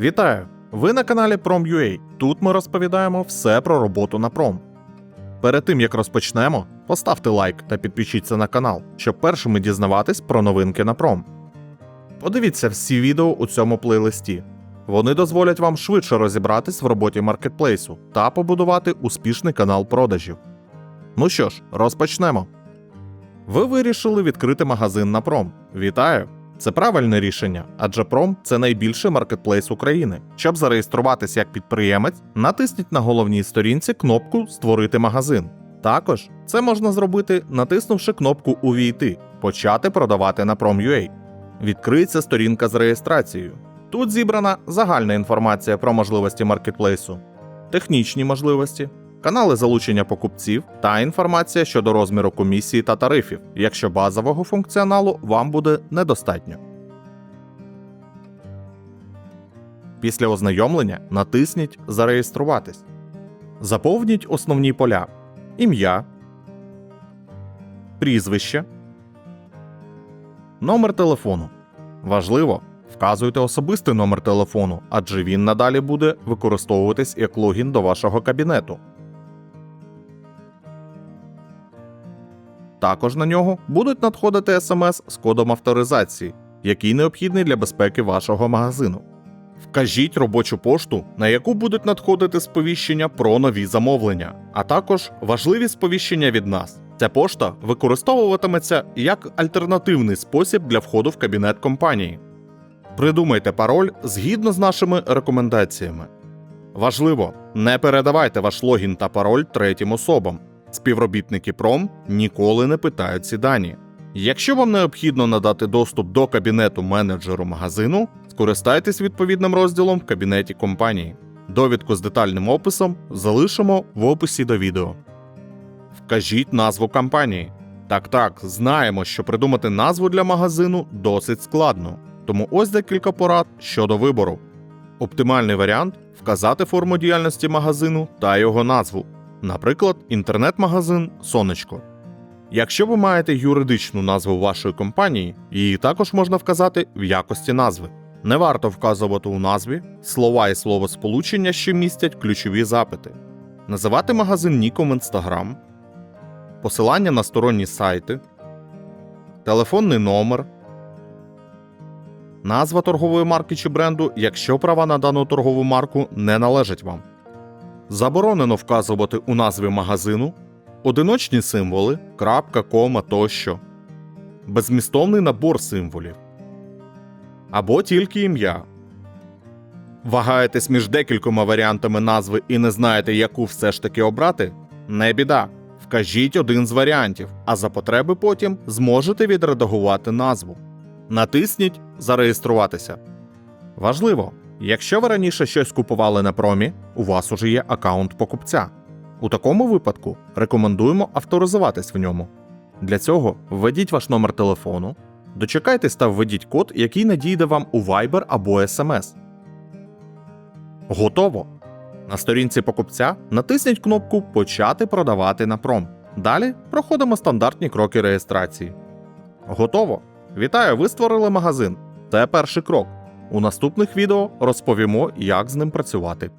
Вітаю! Ви на каналі Prom.ua. Тут ми розповідаємо все про роботу на пром. Перед тим як розпочнемо, поставте лайк та підпишіться на канал, щоб першими дізнаватись про новинки на пром. Подивіться всі відео у цьому плейлисті. Вони дозволять вам швидше розібратись в роботі маркетплейсу та побудувати успішний канал продажів. Ну що ж, розпочнемо. Ви вирішили відкрити магазин на пром. Вітаю! Це правильне рішення, адже пром це найбільший маркетплейс України. Щоб зареєструватися як підприємець, натисніть на головній сторінці кнопку Створити магазин. Також це можна зробити, натиснувши кнопку Увійти, почати продавати на Prom.ua. Відкриється сторінка з реєстрацією. Тут зібрана загальна інформація про можливості маркетплейсу, технічні можливості, канали залучення покупців та інформація щодо розміру комісії та тарифів, якщо базового функціоналу вам буде недостатньо. Після ознайомлення натисніть Зареєструватись. Заповніть основні поля: ім'я, прізвище, номер телефону. Важливо, вказуйте особистий номер телефону, адже він надалі буде використовуватись як логін до вашого кабінету. Також на нього будуть надходити смс з кодом авторизації, який необхідний для безпеки вашого магазину. Вкажіть робочу пошту, на яку будуть надходити сповіщення про нові замовлення, а також важливі сповіщення від нас. Ця пошта використовуватиметься як альтернативний спосіб для входу в кабінет компанії. Придумайте пароль згідно з нашими рекомендаціями. Важливо, не передавайте ваш логін та пароль третім особам. Співробітники пром ніколи не питають ці дані. Якщо вам необхідно надати доступ до кабінету менеджеру магазину, скористайтесь відповідним розділом в кабінеті компанії. Довідку з детальним описом залишимо в описі до відео. Вкажіть назву компанії. Так, так, знаємо, що придумати назву для магазину досить складно, тому ось декілька порад щодо вибору. Оптимальний варіант вказати форму діяльності магазину та його назву, наприклад, інтернет-магазин Сонечко. Якщо ви маєте юридичну назву вашої компанії, її також можна вказати в якості назви. Не варто вказувати у назві слова і словосполучення, що містять ключові запити, називати магазин ніком Instagram, посилання на сторонні сайти, телефонний номер, назва торгової марки чи бренду, якщо права на дану торгову марку не належать вам. Заборонено вказувати у назві магазину одиночні символи, крапка, кома тощо, безмістовний набор символів або тільки ім'я. Вагаєтесь між декількома варіантами назви і не знаєте, яку все ж таки обрати? Не біда. Вкажіть один з варіантів, а за потреби потім зможете відредагувати назву. Натисніть Зареєструватися. Важливо, якщо ви раніше щось купували на промі, у вас уже є аккаунт покупця. У такому випадку рекомендуємо авторизуватись в ньому. Для цього введіть ваш номер телефону, дочекайтесь та введіть код, який надійде вам у Viber або SMS. Готово! На сторінці покупця натисніть кнопку Почати продавати на пром. Далі проходимо стандартні кроки реєстрації. Готово! Вітаю! Ви створили магазин. Це перший крок. У наступних відео розповімо, як з ним працювати.